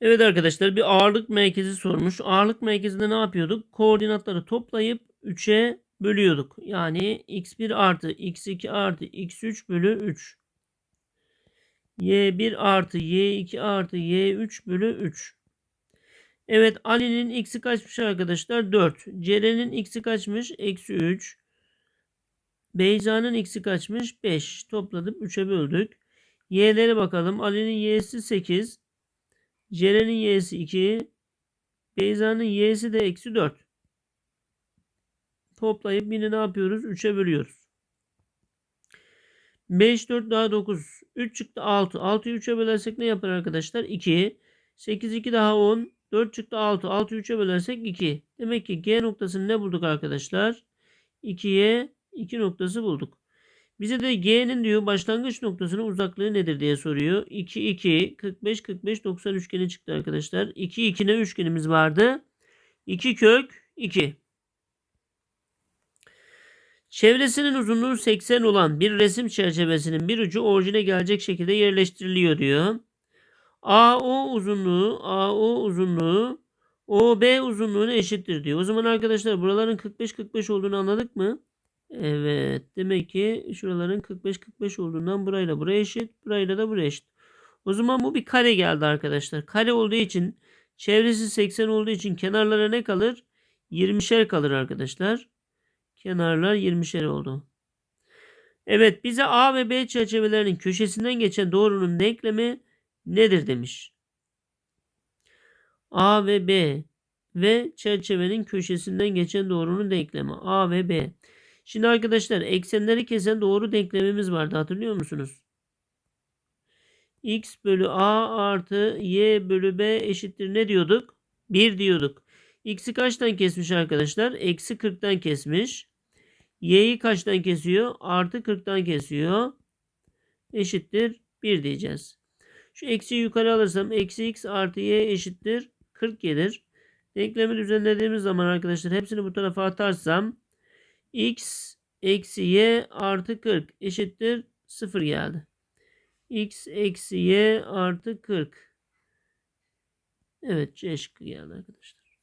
Evet arkadaşlar bir ağırlık merkezi sormuş. Ağırlık merkezinde ne yapıyorduk? Koordinatları toplayıp 3'e bölüyorduk. Yani x1 artı x2 artı x3 bölü 3. y1 artı y2 artı y3 bölü 3. Evet Ali'nin x'i kaçmış arkadaşlar? 4. Ceren'in x'i kaçmış? Eksi 3. Beyza'nın x'i kaçmış? 5. Topladık 3'e böldük. Y'lere bakalım. Ali'nin y'si 8. Ceren'in y'si 2. Beyza'nın y'si de eksi 4. Toplayıp yine ne yapıyoruz? 3'e bölüyoruz. 5, 4 daha 9. 3 çıktı 6. 6'yı 3'e bölersek ne yapar arkadaşlar? 2. 8, 2 daha 10. 4 çıktı 6. 6'yı 3'e bölersek 2. Demek ki G noktasını ne bulduk arkadaşlar? 2'ye 2 noktası bulduk. Bize de G'nin diyor başlangıç noktasının uzaklığı nedir diye soruyor. 2, 2, 45, 45, 90 üçgeni çıktı arkadaşlar. 2, 2 ne üçgenimiz vardı? 2 kök 2. Çevresinin uzunluğu 80 olan bir resim çerçevesinin bir ucu orijine gelecek şekilde yerleştiriliyor diyor. AO uzunluğu, AO uzunluğu OB uzunluğuna eşittir diyor. O zaman arkadaşlar buraların 45-45 olduğunu anladık mı? Evet. Demek ki şuraların 45-45 olduğundan burayla buraya eşit. Burayla da buraya eşit. O zaman bu bir kare geldi arkadaşlar. Kare olduğu için çevresi 80 olduğu için kenarlara ne kalır? 20'şer kalır arkadaşlar. Kenarlar 20'şer oldu. Evet bize A ve B çerçevelerinin köşesinden geçen doğrunun denklemi nedir demiş. A ve B ve çerçevenin köşesinden geçen doğrunun denklemi A ve B. Şimdi arkadaşlar eksenleri kesen doğru denklemimiz vardı hatırlıyor musunuz? X bölü A artı Y bölü B eşittir ne diyorduk? 1 diyorduk. X'i kaçtan kesmiş arkadaşlar? Eksi 40'tan kesmiş. Y'yi kaçtan kesiyor? Artı 40'tan kesiyor. Eşittir 1 diyeceğiz. Şu eksiyi yukarı alırsam eksi x artı y eşittir 40 gelir. Denklemi düzenlediğimiz zaman arkadaşlar hepsini bu tarafa atarsam x eksi y artı 40 eşittir 0 geldi. x eksi y artı 40. Evet C şıkkı geldi arkadaşlar.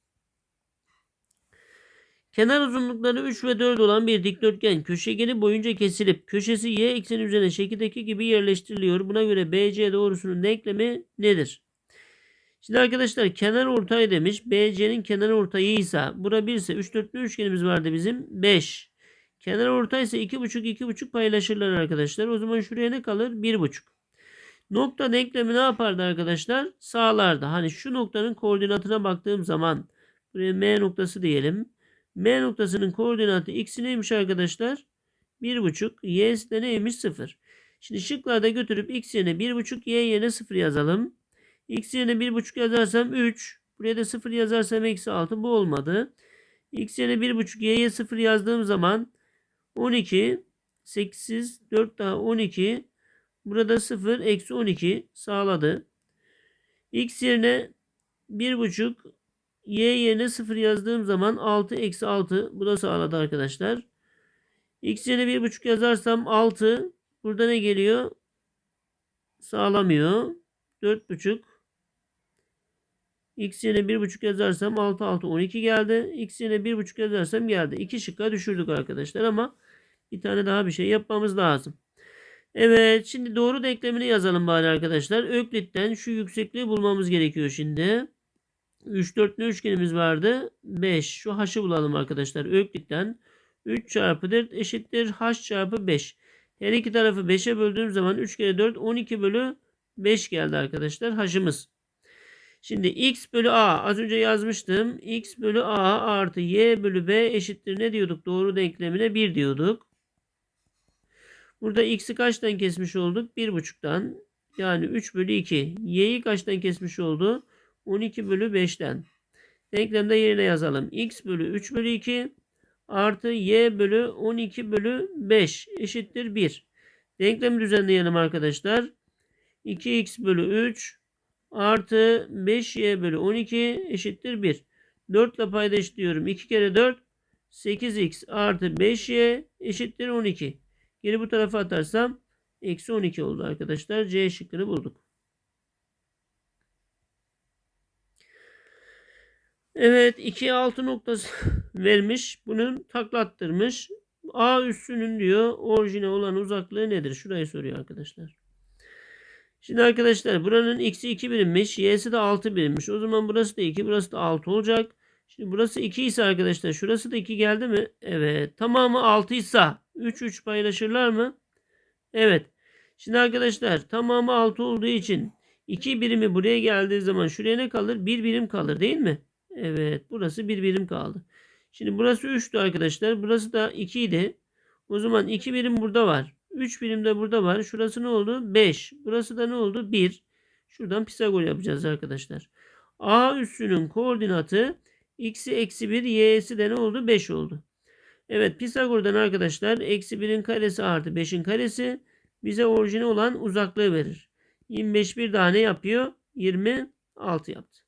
Kenar uzunlukları 3 ve 4 olan bir dikdörtgen köşegeni boyunca kesilip köşesi y ekseni üzerine şekildeki gibi yerleştiriliyor. Buna göre BC doğrusunun denklemi nedir? Şimdi arkadaşlar kenar ortay demiş. BC'nin kenar ortayı ise bura 1 ise 3 dörtlü üçgenimiz vardı bizim. 5. Kenar ortay ise 2,5 2,5 paylaşırlar arkadaşlar. O zaman şuraya ne kalır? 1,5. Nokta denklemi ne yapardı arkadaşlar? Sağlardı. Hani şu noktanın koordinatına baktığım zaman buraya M noktası diyelim. M noktasının koordinatı x neymiş arkadaşlar? 1,5. Y'si de neymiş? 0. Şimdi şıklarda götürüp x yerine 1,5 y yerine 0 yazalım. X yerine 1,5 yazarsam 3. Buraya da 0 yazarsam eksi 6. Bu olmadı. X yerine 1,5 y'ye 0 yazdığım zaman 12 8 4 daha 12 burada 0 eksi 12 sağladı. X yerine 1,5 y yerine 0 yazdığım zaman 6 eksi 6 bu da sağladı arkadaşlar. X yerine 1,5 yazarsam 6 burada ne geliyor? Sağlamıyor. 4,5 X yerine 1,5 yazarsam 6 6 12 geldi. X yerine 1,5 yazarsam geldi. 2 şıkka düşürdük arkadaşlar ama bir tane daha bir şey yapmamız lazım. Evet şimdi doğru denklemini yazalım bari arkadaşlar. Öklitten şu yüksekliği bulmamız gerekiyor şimdi. 3 dörtlü üçgenimiz vardı. 5 şu h'ı bulalım arkadaşlar. Öklitten 3 çarpı 4 eşittir h çarpı 5. Her iki tarafı 5'e böldüğüm zaman 3 kere 4 12 bölü 5 geldi arkadaşlar h'ımız. Şimdi x bölü a az önce yazmıştım. x bölü a artı y bölü b eşittir ne diyorduk? Doğru denklemine 1 diyorduk. Burada x'i kaçtan kesmiş olduk? 1,5'tan. Yani 3 bölü 2. y'yi kaçtan kesmiş oldu? 12 bölü 5'ten. Denklemde yerine yazalım. x bölü 3 bölü 2 artı y bölü 12 bölü 5 eşittir 1. Denklemi düzenleyelim arkadaşlar. 2x bölü 3 artı 5y bölü 12 eşittir 1. 4 ile paydaşlıyorum. 2 kere 4 8x artı 5y eşittir 12. Geri bu tarafa atarsam eksi 12 oldu arkadaşlar. C şıkkını bulduk. Evet 2'ye 6 noktası vermiş. Bunun taklattırmış. A üssünün diyor orijine olan uzaklığı nedir? Şurayı soruyor arkadaşlar. Şimdi arkadaşlar buranın x'i 2 birimmiş. Y'si de 6 birimmiş. O zaman burası da 2 burası da 6 olacak. Şimdi burası 2 ise arkadaşlar şurası da 2 geldi mi? Evet. Tamamı 6 ise 3 3 paylaşırlar mı? Evet. Şimdi arkadaşlar tamamı 6 olduğu için 2 birimi buraya geldiği zaman şuraya ne kalır? 1 birim kalır değil mi? Evet. Burası 1 birim kaldı. Şimdi burası 3'tü arkadaşlar. Burası da 2 idi. O zaman 2 birim burada var. 3 birim de burada var. Şurası ne oldu? 5. Burası da ne oldu? 1. Şuradan Pisagor yapacağız arkadaşlar. A üssünün koordinatı x'i eksi 1 y'si de ne oldu? 5 oldu. Evet Pisagor'dan arkadaşlar eksi 1'in karesi artı 5'in karesi bize orijine olan uzaklığı verir. 25 bir daha ne yapıyor? 26 yaptı.